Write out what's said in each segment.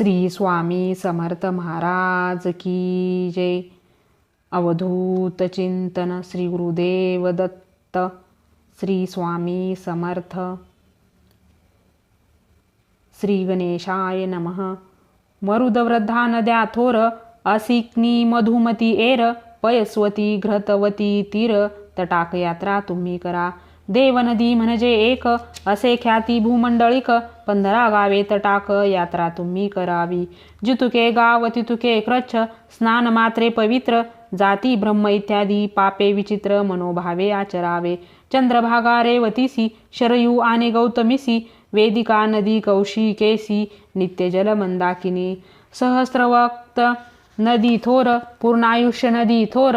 श्री स्वामी समर्थ महाराज की जय. अवधूत चिंतन श्री गुरुदेव दत्त श्री स्वामी समर्थ. श्री गणेशाय नमः. मरुदवृद्धा नद्या थोर असिक्नी मधुमती एर पयस्वती घृतवती तीर तटाक यात्रा तुम्ही करा. देवनदी म्हणजे एक असे ख्याती भूमंडळिक पंधरा गावे तटाक यात्रा तुम्ही करावी. जितुके गाव तितुके क्रच्छ स्नान मात्रे पवित्र जाती ब्रह्म इत्यादी पापे विचित्र मनोभावे आचरावे. चंद्रभागा रेवतीसी शरयू आणि गौतमीसी वेदिका नदी कौशी केसी नित्यजल मंदाकिनी. सहस्रवक्त नदी थोर पूर्णायुष्य नदी थोर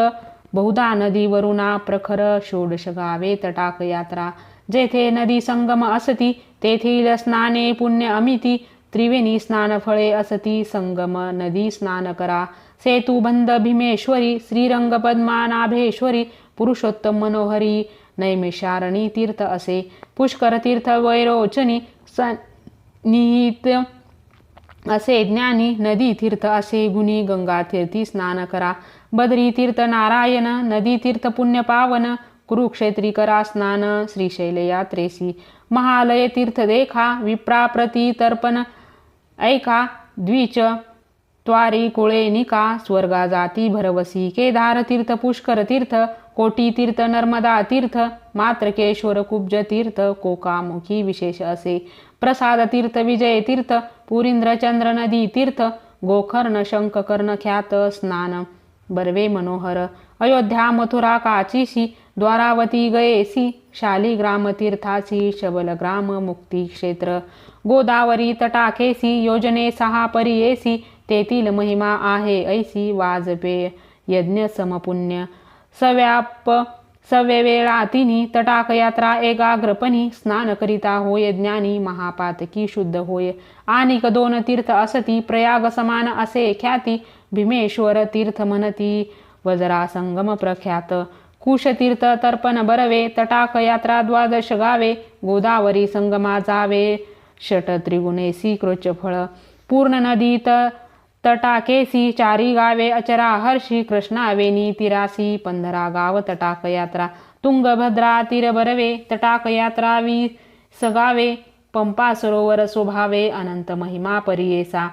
बहुधा नदी वरुणा प्रखर षोडश गावे तटाक यात्रा. जेथे नदी संगम असती तेथील स्नाने पुण्य अमिती. त्रिवेणी स्नान फळे असती संगम नदी स्नान करा. सेतू बंद भीमेश्वरी श्रीरंग पद्मानाभेश्वरी पुरुषोत्तम मनोहरी. नैमिषारणी तीर्थ असे. पुष्कर तीर्थ वैरोचनी निहित असे ज्ञानी नदी तीर्थ असे. गुणी गंगा तीर्थी स्नान करा. बद्री तीर्थ नारायण नदी तीर्थ पुण्य कुरुक्षेत्री करा स्नान श्रीशैल यात्रेसी महालय तीर्थ देखा विप्रा प्रती तर्पण ऐका द्विच त्वारी कुळे निका स्वर्गा जाती भरवसी केदार तीर्थ पुष्कर तीर्थ कोटी तीर्थ नर्मदा तीर्थ मात्रकेश्वर कुब्ज तीर्थ कोकामुखी विशेष असे प्रसाद तीर्थ विजय तीर्थ पुरींद्रचंद्र नदी तीर्थ गोकर्ण शंखकर्ण ख्यात स्नान बर्वे मनोहर अयोध्या मथुरा काचीशी द्वारावती गयेसी शालिग्राम तीर्थासी शबलग्राम मुक्ती क्षेत्र गोदावरी तटाखेसी योजने सहा परियेसी तेथील महिमा आहे ऐसी वाजपेय यज्ञ समपुण्य सव्याप सव्यवेळा तिनी तटाक यात्रा एकाग्रपणी स्नान करिता होय ज्ञानी महापातकी शुद्ध होय आणि दोन तीर्थ असती प्रयाग समान असे ख्याती भीमेश्वर तीर्थ म्हणती वजरा संगम प्रख्यात। कुशतीर्थ तर्पण बरवे तटाक यात्रा द्वादश गावे गोदावरी संगमा जावे। षट त्रिगुणेसी कृच फळ। पूर्ण नदी तटाकेसी चारी गावे अचरा हर्षी कृष्णावेनी तिरासी पंधरा गाव तटाक यात्रा। तुंगभद्रा तीर बरवे तटाक यात्रा वी सगावे पंपा सरोवर स्वभावे अनंत महिमा परियेसा।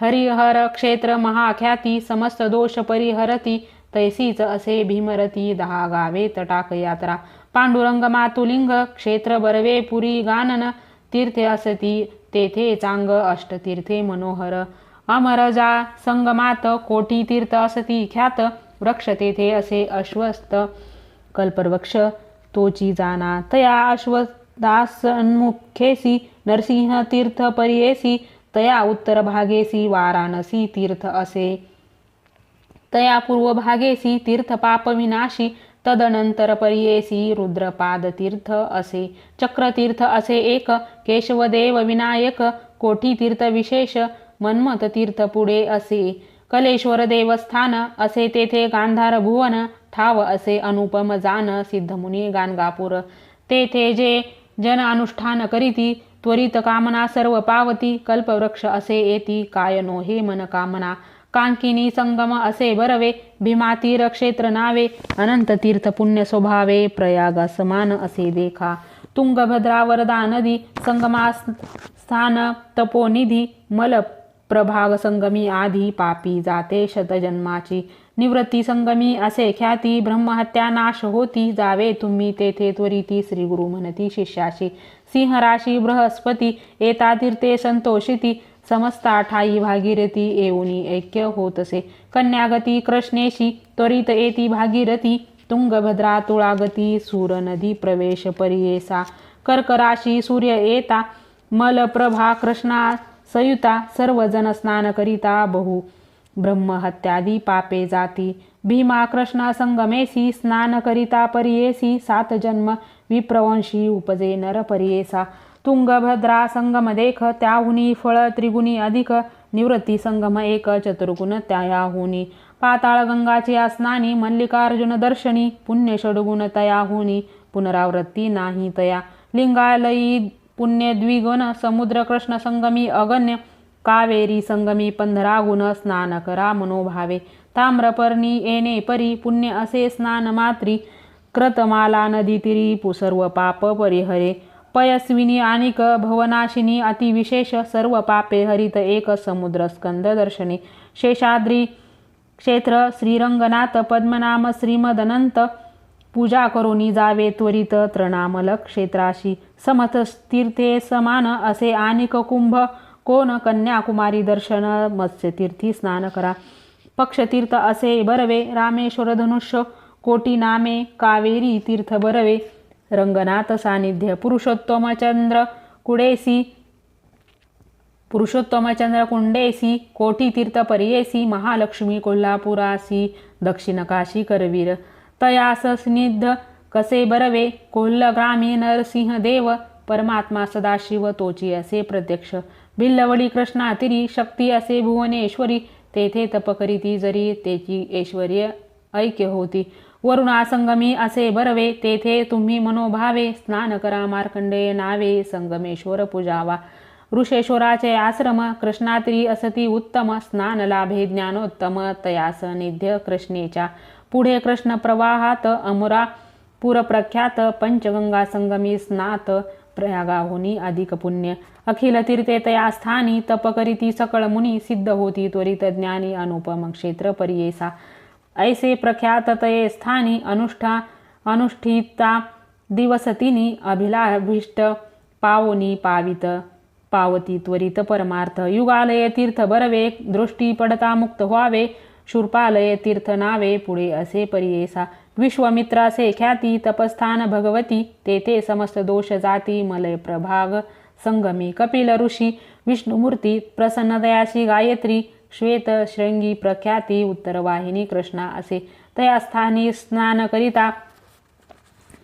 हरिहर क्षेत्र महाख्याती समस्त दोष परिहरती तैसीच असे भीमरती दहा गावे तटाक यात्रा. पांडुरंग मातुलिंग क्षेत्र बरवे पुरी गानन तीर्थे असती तेथे चांग अष्टतीर्थे मनोहर. अमरजा संगमात कोटी तीर्थ असती ख्यात वृक्ष तेथे असे अश्वस्त कल्पवृक्ष. तोची जाना तया अश्वदासन्मुखेसी नरसिंह तीर्थ परियेसी तया उत्तर भागेसी वाराणसी तीर्थ असे. तया पूर्व भागेसी तीर्थ पापविनाशी तदनंतर परियेसी रुद्रपाद तीर्थ असे. चक्रतीर्थ असे एक केशवदेव विनायक कोठी तीर्थ विशेष मन्मथ तीर्थ पुढे असे. कलेश्वर देवस्थान असे तेथे गांधार भुवन ठाव असे अनुपम जान सिद्धमुनी गाणगापूर. तेथे जे जन अनुष्ठान करीती त्वरित कामना सर्व पावती कल्पवृक्ष असे येती कायनो हे मन कामना. कांकिनी संगम असे बरवे भीमातीर क्षेत्र नावे अनंत तीर्थ पुण्य स्वभावे प्रयाग समान असे देखा. तुंगभद्रा वरदा नदी संगमा स्थान तपोनिधी मल प्रभाग संगमी आधी पापी जाते शतजन्माची. निवृत्ती संगमी असे ख्याती ब्रह्महत्या नाश होती जावे तुम्ही तेथे त्वरिती श्री गुरु म्हणती शिष्याशी. सिंहराशी बृहस्पती येता तीर्थे संतोषिती समस्ता ठाई भागीरथी येऊनी ऐक्य होतसे. कन्यागती कृष्णेशी त्वरित येती भागीरथी तुंगभद्रा तुळागती सूर नदी प्रवेश परियेसा. कर्कराशी सूर्य येता मलप्रभा कृष्णा सयुता सर्वजन स्नान करिता बहु. ब्रह्महत्यादी पापे जाती। भीमा कृष्णा संगमेसी स्नान करिता परियेसी सात जन्म विप्रवंशी उपजे नर परियेसा। तुंगभद्रा संगम देख त्याहुनी फळ त्रिगुणी अधिक निवृत्ती संगम एक चतुर्गुण त्यायाहुनी। पाताळ गंगाची स्नानी मल्लिकार्जुन दर्शनी पुण्य षडगुण तयाहुनी। पुनरावृत्ती नाही तया। लिंगालयी पुण्य द्विगुण समुद्र कृष्ण संगमी अगण्य कावेरी संगमी पंधरागुण स्नान करा मनोभावे. ताम्रपर्णी येणे परी पुण्य असे स्नान मात्री. क्रतमाला नदी तिरी सर्व पाप परिहरे. पयस्विनी आणिक भवनाशिनी अतिविशेष. सर्व पापे हरित एक समुद्र स्कंद दर्शने. शेषाद्री क्षेत्र श्रीरंगनाथ पद्मनाम श्रीमदनंत. पूजा करोनी जावे त्वरित तृणामल क्षेत्राशी. समथ तीर्थे समान असे आणिक कुंभ. कोण कन्याकुमारी दर्शन मत्स्यतीर्थी स्नान करा। पक्षतीर्थ असे बरवे रामेश्वर धनुष्य कोटी नामे कावेरी तीर्थ बरवे। रंगनाथ सानिध्य पुरुषोत्तमचंद्र कुडेसी पुरुषोत्तमचंद्र कुंडेसी कोटी तीर्थ परियेसी महालक्ष्मी कोल्हापुरासी दक्षिण काशी करवीर तयास स्निध कसे बरवे कोल्हग्रामी नरसिंह देव परमात्मा सदाशिव तोची असे प्रत्यक्ष। बिल्लवडी कृष्णातिरी शक्ती असे भुवनेश्वरी तेथे तप करीती जरी तेची ऐश्वर्य ऐक्य होती. वरुणासंगमी असे बरवे तेथे तुम्ही मनोभावे स्नान करा मार्कंडेय नावे संगमेश्वर पूजावा. ऋषेश्वराचे आश्रम कृष्णात्री असती उत्तम स्नान लाभे ज्ञानोत्तम तयास निध्य कृष्णेच्या. पुढे कृष्ण प्रवाहात अमुरा पुरप्रख्यात पंचगंगा संगमी स्नात प्रयागाहुनी अधिक पुण्य. अखिल तीर्थे तया स्थानी तप करीती सकळ मुनी सिद्ध होती त्वरित ज्ञानी अनुपम क्षेत्र परियेसा. ऐसे प्रख्यात तये स्थानी अनुष्ठा अनुष्ठिता दिवसतिनी अभिलाभिष्ट पावोनी पावित पावती त्वरित परमार्थ. युगालय तीर्थ बरवे दृष्टी पडता मुक्त व्हावे शूर्पालय तीर्थ नावे पुढे असे परियेसा. विश्वामित्रासे ख्याती तपस्थान भगवती तेथे समस्त दोष जाती मलय प्रभाग। संगमी कपिल ऋषी विष्णुमूर्ती प्रसन्नदयाशी गायत्री श्वेत श्रृंगी प्रख्याती उत्तरवाहिनी कृष्णा असे। तया स्थानी स्नान करिता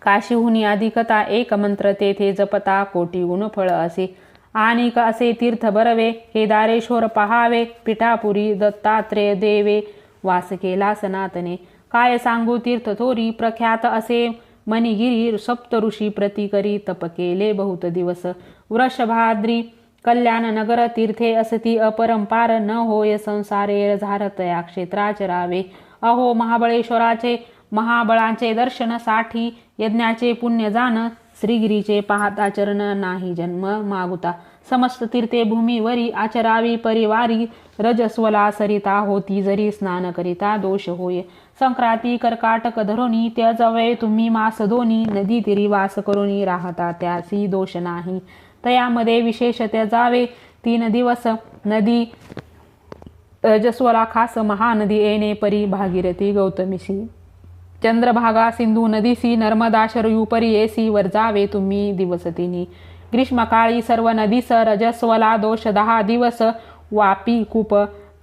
काशीहुनी अधिकता एक मंत्र तेथे जपता कोटी गुणफळ असे। आणि असे तीर्थ बरवे हे दारेश्वर पहावे पिठापुरी दत्तात्रेय देवे वास केला सनातने काय सांगू तीर्थ थोरी प्रख्यात असे? मणिगिरी सप्त ऋषी प्रतिकरी तप केले बहुत दिवस. वृषभाद्री कल्याण नगर तीर्थे असती अपरंपार न होय संसारे झारतया क्षेत्राचरावे अहो महाबळेश्वराचे महाबळाचे दर्शनासाठी यज्ञाचे पुण्य जाण श्रीगिरीचे पाहता चरण नाही जन्म मागुता. समस्त तीर्थे भूमीवरी आचरावी परिवारी रजस्वला सरिता होती जरी स्नान करिता दोष होय. संक्रांती कर्काटक धरोनी त्या जवळ तुम्ही मास दोनी नदी तिरी वास करोनी राहता त्यासी दोष नाही. तयामध्ये विशेष त्याजावे तीन दिवस. नदी रजस्वला खास महानदी येणे परी भागीरथी गौतमीशी. चंद्रभागा सिंधू नदीसी नर्मदा शरयू परी येसी वर जावे तुम्ही दिवसतिनी ग्रीष्मकाळी सर्व नदीस रजस्वला दोष दहा दिवस. वापी कूप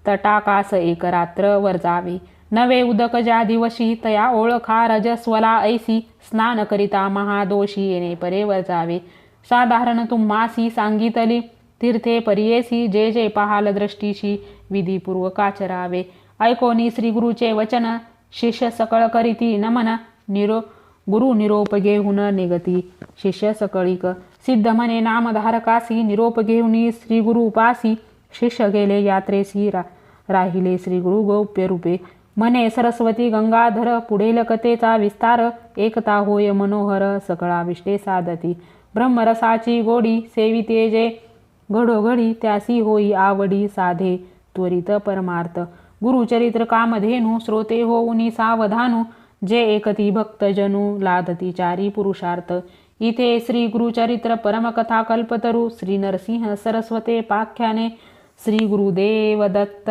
तटाकास एक रात्र वर जावे. नवे उदक ज्या दिवशी तया ओळखा रजस्वला ऐसी स्नान करिता महादोषी येणे परे वर जावे. साधारण तुम्हासी सांगितली तीर्थे परियेसी जे जे पहाल दृष्टीशी विधीपूर्वकाचरावे ऐकोनी श्री गुरुचे वचन शिष्य सकळ करीती नमन निरो गुरु निरोप घेऊन निगती. शिष्य सकळीक सिद्ध म्हणे नामधारकासी निरोप घेऊनी श्री उपासी शिष्य गेले यात्रेसी रा राहिले श्री गुरु गौप्य रूपे मने सरस्वती गंगाधर पुढील कथेचा विस्तार एकता होय मनोहर सकळा विष्टे साधती ब्रह्मरसाची गोडी सेविते जे घडोघडी त्यासी होई आवडी साधे त्वरित परमार्थ. गुरुचरित्र कामधेनु श्रोते होऊनी सावधानु जे एकती भक्तजनु लादती चारी पुरुषार्थ. इथे श्री गुरुचरित्र परमकथा कल्पतरू श्री नरसिंह सरस्वते पाख्याने श्री गुरुदेव दत्त